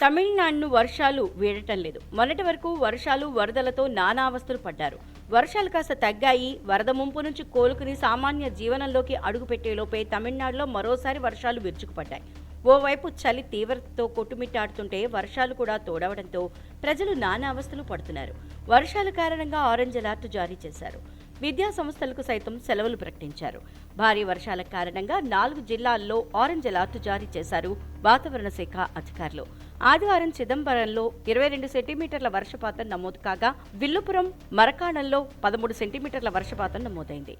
తమిళనాడును వర్షాలు వీడటం లేదు. మొన్నటి వరకు వర్షాలు వరదలతో నానా అవస్థలు పడ్డారు. వర్షాలు కాస్త తగ్గాయి. వరద ముంపు నుంచి కోలుకుని సామాన్య జీవనంలోకి అడుగుపెట్టేలోపే తమిళనాడులో మరోసారి వర్షాలు విరుచుకుపడ్డాయి. ఓవైపు చలి తీవ్రతతో కొట్టుమిట్టాడుతుంటే వర్షాలు కూడా తోడవడంతో ప్రజలు నానా అవస్థలు పడుతున్నారు. వర్షాల కారణంగా ఆరెంజ్ అలర్ట్ జారీ చేశారు. విద్యా సంస్థలకు సైతం సెలవులు ప్రకటించారు. భారీ వర్షాల కారణంగా నాలుగు జిల్లాల్లో ఆరెంజ్ అలర్ట్ జారీ చేశారు వాతావరణ శాఖ అధికారులు. ఆదివారం చిదంబరంలో ఇరవై రెండు సెంటీమీటర్ల వర్షపాతం నమోదు కాగా విల్లుపురం మరకాణంలో పదమూడు సెంటీమీటర్ల వర్షపాతం నమోదైంది.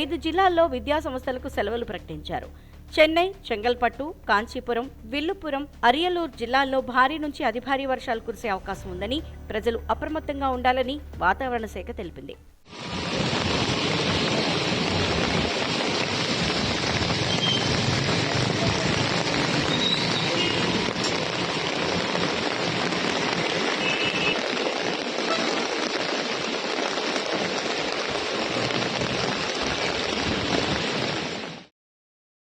ఐదు జిల్లాల్లో విద్యా సంస్థలకు సెలవులు ప్రకటించారు. చెన్నై చెంగల్పట్టు కాంచీపురం విల్లుపురం అరియలూరు జిల్లాల్లో భారీ నుంచి అతి భారీ వర్షాలు కురిసే అవకాశం ఉందని ప్రజలు అప్రమత్తంగా ఉండాలని వాతావరణ శాఖ తెలిపింది.